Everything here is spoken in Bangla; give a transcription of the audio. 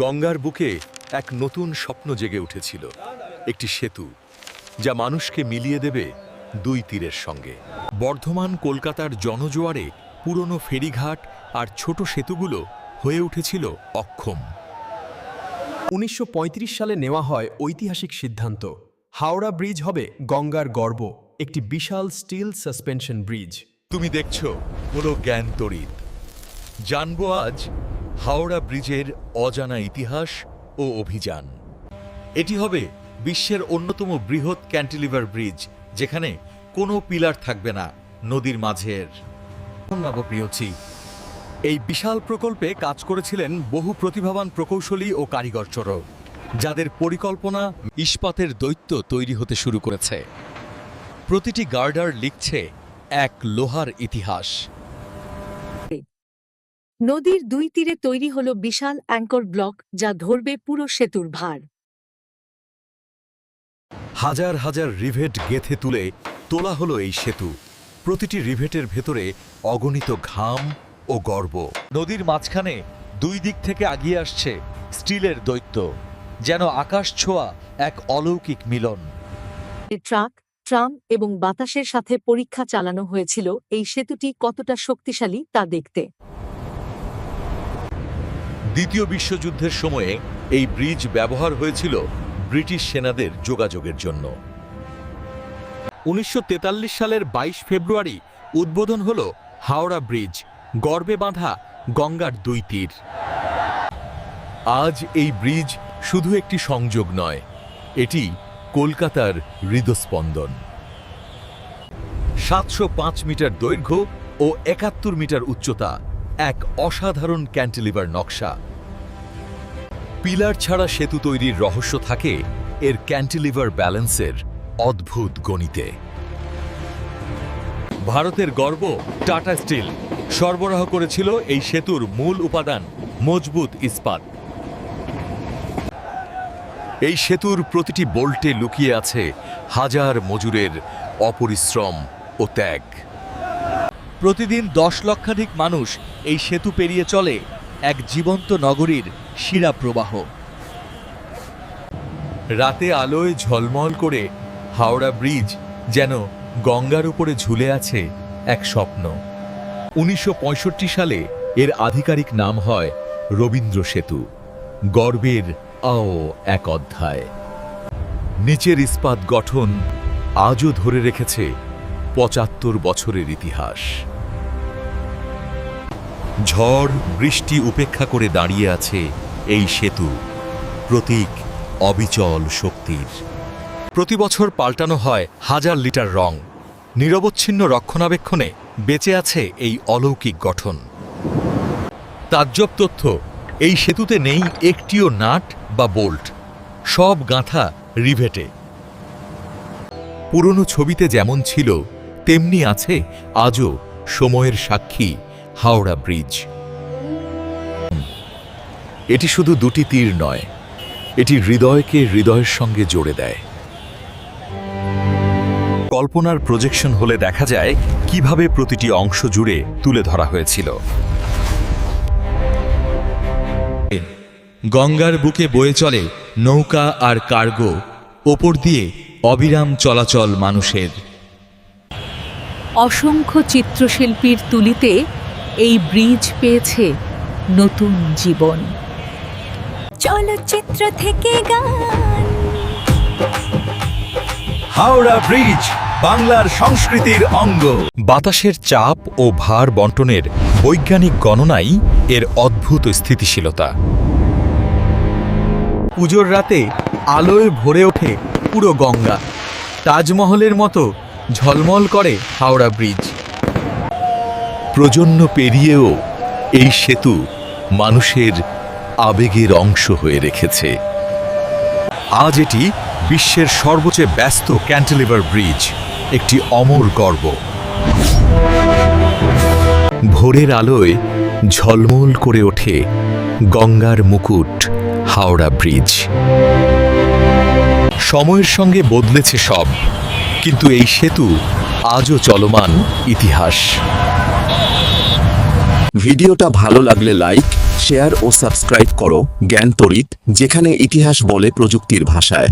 গঙ্গার বুকে এক নতুন স্বপ্ন জেগে উঠেছিল একটি সেতু যা মানুষকে মিলিয়ে দেবে দুই তীরের সঙ্গে। বর্ধমান কলকাতার জনজোয়ারে পুরনো ফেরিঘাট আর ছোট সেতুগুলো হয়ে উঠেছিল অক্ষম। উনিশশো পঁয়ত্রিশ সালে নেওয়া হয় ঐতিহাসিক সিদ্ধান্ত। হাওড়া ব্রিজ হবে গঙ্গার গর্ব একটি বিশাল স্টিল সাসপেনশন ব্রিজ। তুমি দেখছ কোনো জ্ঞান তড়িৎ। জানব আজ হাওড়া ব্রিজের অজানা ইতিহাস ও অভিযান। এটি হবে বিশ্বের অন্যতম বৃহৎ ক্যান্টিলিভার ব্রিজ, যেখানে কোনো পিলার থাকবে না নদীর মাঝের। নবপ্রিয়ছি এই বিশাল প্রকল্পে কাজ করেছিলেন বহু প্রতিভাবান প্রকৌশলী ও কারিগর চোরক যাদের পরিকল্পনা ইস্পাতের দৈত্য তৈরি হতে শুরু করেছে। প্রতিটি গার্ডার লিখছে এক লোহার ইতিহাস। নদীর দুই তীরে তৈরি হল বিশাল অ্যাঙ্কর ব্লক যা ধরবে পুরো সেতুর ভার। হাজার হাজার রিভেট গেথে তুলে তোলা হলো এই সেতু। প্রতিটি রিভেটের ভেতরে অগণিত ঘাম ও গর্ব। নদীর মাঝখানে দুই দিক থেকে আগিয়ে আসছে স্টিলের দৈত্য যেন আকাশ ছোঁয়া এক অলৌকিক মিলন। ট্রাক ট্রাম এবং বাতাসের সাথে পরীক্ষা চালানো হয়েছিল এই সেতুটি কতটা শক্তিশালী তা দেখতে। দ্বিতীয় বিশ্বযুদ্ধের সময়ে এই ব্রিজ ব্যবহার হয়েছিল ব্রিটিশ সেনাদের যোগাযোগের জন্য। উনিশশো তেতাল্লিশ সালের ২২ ফেব্রুয়ারি উদ্বোধন হল হাওড়া ব্রিজ, গর্বে বাঁধা গঙ্গার দুই তীর। আজ এই ব্রিজ শুধু একটি সংযোগ নয়, এটি কলকাতার হৃদস্পন্দন। সাতশো পাঁচ মিটার দৈর্ঘ্য ও একাত্তর মিটার উচ্চতা এক অসাধারণ ক্যান্টিলিভার নকশা। পিলার ছাড়া সেতু তৈরির রহস্য থাকে এর ক্যান্টিলিভার ব্যালেন্সের অদ্ভুত গণিতে। ভারতের গর্ব টাটা স্টিল সরবরাহ করেছিল এই সেতুর মূল উপাদান, মজবুত ইস্পাত। এই সেতুর প্রতিটি বোল্টে লুকিয়ে আছে হাজার মজুরের অপরিশ্রম ও ত্যাগ। প্রতিদিন দশ লক্ষাধিক মানুষ এই সেতু পেরিয়ে চলে এক জীবন্ত নগরীর শিরা প্রবাহ রাতে আলোয় ঝলমল করে হাওড়া ব্রিজ যেন গঙ্গার উপরে ঝুলে আছে এক স্বপ্ন। উনিশশো পঁয়ষট্টি সালে এর আধিকারিক নাম হয় রবীন্দ্র সেতু। গর্বের আও এক অধ্যায়। নিচের ইস্পাত গঠন আজও ধরে রেখেছে পঁচাত্তর বছরের ইতিহাস। ঝড়, বৃষ্টি উপেক্ষা করে দাঁড়িয়ে আছে এই সেতু। প্রতীক, অবিচল শক্তির। প্রতি বছর পাল্টানো হয় হাজার লিটার রং। নিরবচ্ছিন্ন রক্ষণাবেক্ষণে বেঁচে আছে এই অলৌকিক গঠন। তাজ্জব তথ্য, এই সেতুতে নেই একটিও নাট বা বোল্ট। সব গাঁথা রিভেটে। পুরনো ছবিতে যেমন ছিল তেমনি আছে আজও সময়ের সাক্ষী হাওড়া ব্রিজ। এটি শুধু দুটি তীর নয়, এটি হৃদয়কে হৃদয়ের সঙ্গে জোড়ে দেয়। কল্পনার প্রজেকশন হলে দেখা যায় কীভাবে প্রতিটি অংশ জুড়ে তুলে ধরা হয়েছিল। গঙ্গার বুকে বয়ে চলে নৌকা আর কার্গো, ওপর দিয়ে অবিরাম চলাচল মানুষের। অসংখ্য চিত্রশিল্পীর তুলিতে এই ব্রিজ পেয়েছে নতুন জীবন। চলচ্চিত্র থেকে গান। হাওড়া ব্রিজ বাংলার সংস্কৃতির অঙ্গ। বাতাসের চাপ ও ভার বন্টনের বৈজ্ঞানিক গণনাই এর অদ্ভুত স্থিতিশীলতা। পুজোর রাতে আলোয় ভরে ওঠে পুরো গঙ্গা। তাজমহলের মতো ঝলমল করে হাওড়া ব্রিজ। প্রজন্ম পেরিয়েও এই সেতু মানুষের আবেগের অংশ হয়ে রেখেছে। আজ এটি বিশ্বের সর্বোচ্চ ব্যস্ত ক্যান্টিলিভার ব্রিজ, একটি অমর গর্ব। ভোরের আলোয় ঝলমল করে ওঠে গঙ্গার মুকুট, হাওড়া ব্রিজ। সময়ের সঙ্গে বদলেছে সব। কিন্তু এই সেতু আজও চলমান ইতিহাস। ভিডিওটা ভালো লাগলে লাইক, শেয়ার ও সাবস্ক্রাইব করো জ্ঞান তরিত, যেখানে ইতিহাস বলে প্রযুক্তির ভাষায়।